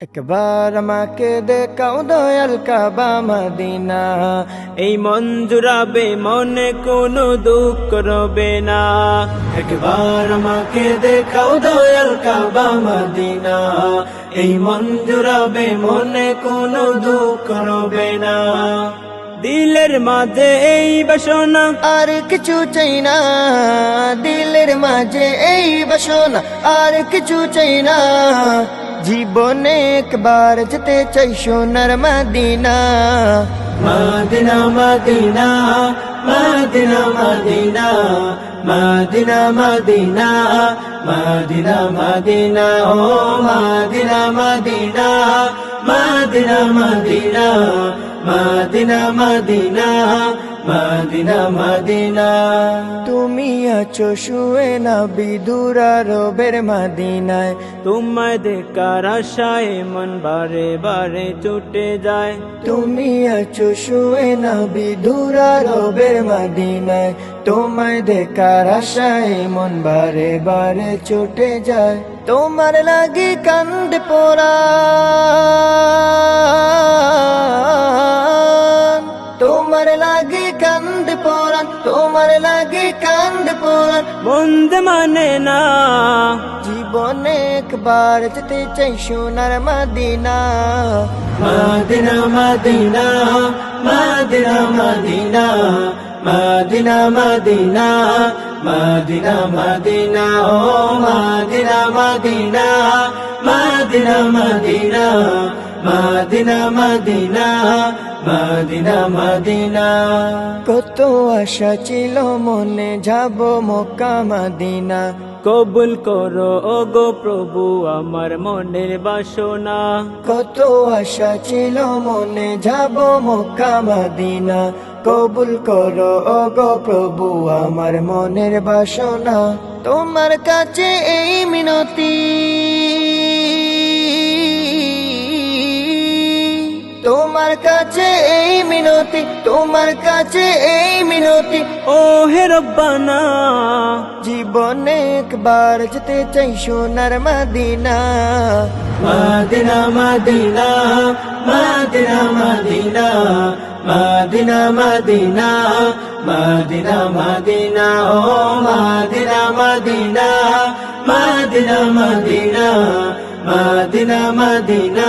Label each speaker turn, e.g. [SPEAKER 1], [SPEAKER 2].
[SPEAKER 1] একবার আমাকে দেখাও দয়াল কাবা মদিনা।
[SPEAKER 2] এই মন জুড়াবে, মনে কোনো দুঃখ রবে না।
[SPEAKER 1] একবার আমাকে দেখাও দয়াল কাবা মদিনা। এই মন জুড়াবে, মনে কোনো দুঃখ রবে না।
[SPEAKER 2] দিলের মাঝে এই বাসনা
[SPEAKER 1] আর কিছু চাই না। দিলের মাঝে এই বাসনা আর কিছু চাই না। জীবনে একবার যেতে চাই সোনার Medina Medina Medina Medina Medina Medina Medina Medina Medina ও Medina Medina Medina Medina Medina Medina Medina Medina. তুমি আছো শুয়ে না বিদুরা রবের মদিনায়।
[SPEAKER 2] তোমায় দেখার আশায় মন বারে বারে ছুটে যায়।
[SPEAKER 1] তুমি আছো শুয়ে না বিদুরা রবের মদিনায়। তোমায় দেখার আশায় মন বারে বারে ছুটে যায়। তোমার লাগি কান্দ পোড়া। তোমার লাগি কান্দ পোড়ান
[SPEAKER 2] বন্ধ মানে না
[SPEAKER 1] জীবনে একবার যেতে চাই সোনার Medina Medina Medina Medina Medina Medina Medina Medina Medina ও Medina Medina Medina Medina Medina Medina Medina Medina. কত আশা ছিল মনে যাব মক্কা মদিনা।
[SPEAKER 2] কবুল করো ও গো প্রভু আমার মনের বাসনা।
[SPEAKER 1] কত আশা ছিল মনে যাব মক্কা মদিনা। কবুল করো ও গো প্রভু আমার মনের বাসনা। তোমার কাছে এই মিনতি। মিনতি তোমার কাছে এই মিনতি
[SPEAKER 2] ও হে রব্বানা
[SPEAKER 1] জীবনে একবার যেতে চাই সোনার Medina Medina Medina Medina Medina Medina Medina Medina Medina ও Medina Medina Medina Medina Medina Medina